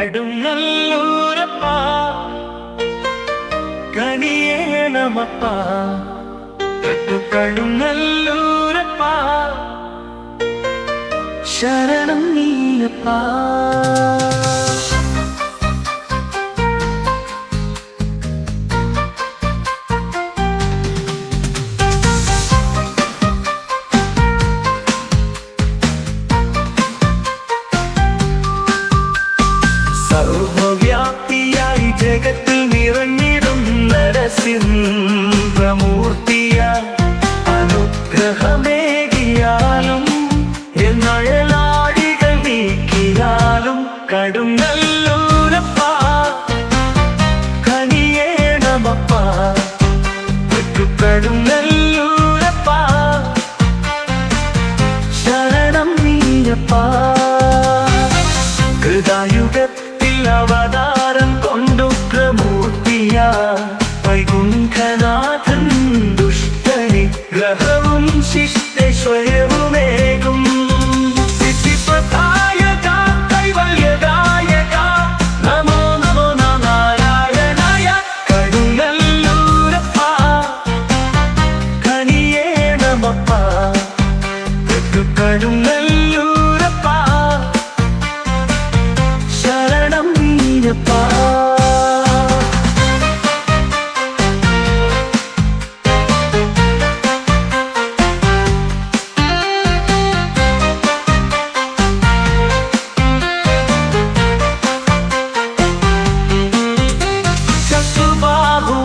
കടുങ്ങല്ലൂരപ്പ കണിയേണമപ്പ കടുങ്ങല്ലൂരപ്പ ശരണം നീയപ്പ ശരണം നീയപ്പാ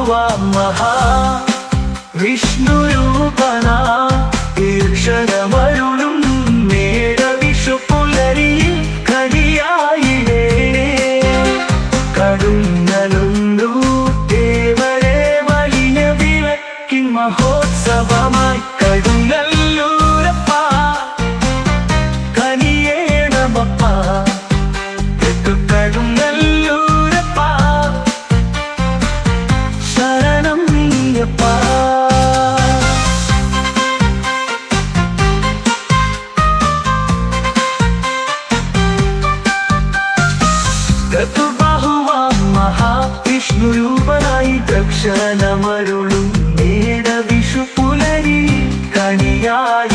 മഹാ. വിഷ്ണുരൂപന. ഈർഷണമരുളും മേടവിഷു പുലരിയിൽ കടിയായിടേ കടുങ്ങലുണ്ടു ദേവരെ വലിയ വിളക്കിൻ മഹോത്സവമായി ചതുർബാഹുവ മഹാവിഷ്ണുരൂപനായി ദക്ഷണമരുളും നേട വിഷു പുലരി കണിയായിരേണേ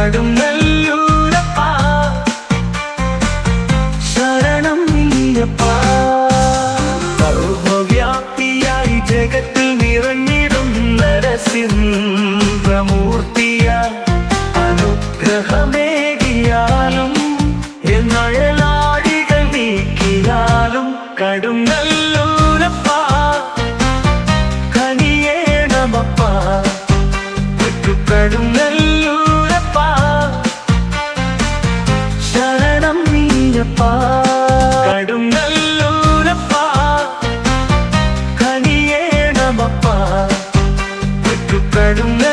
കടുങ്ങല്ലൂരപ്പ നീയപ്പ കടുങ്ങല്ലൂരപ്പ കനിയേണമപ്പ കടുങ്ങ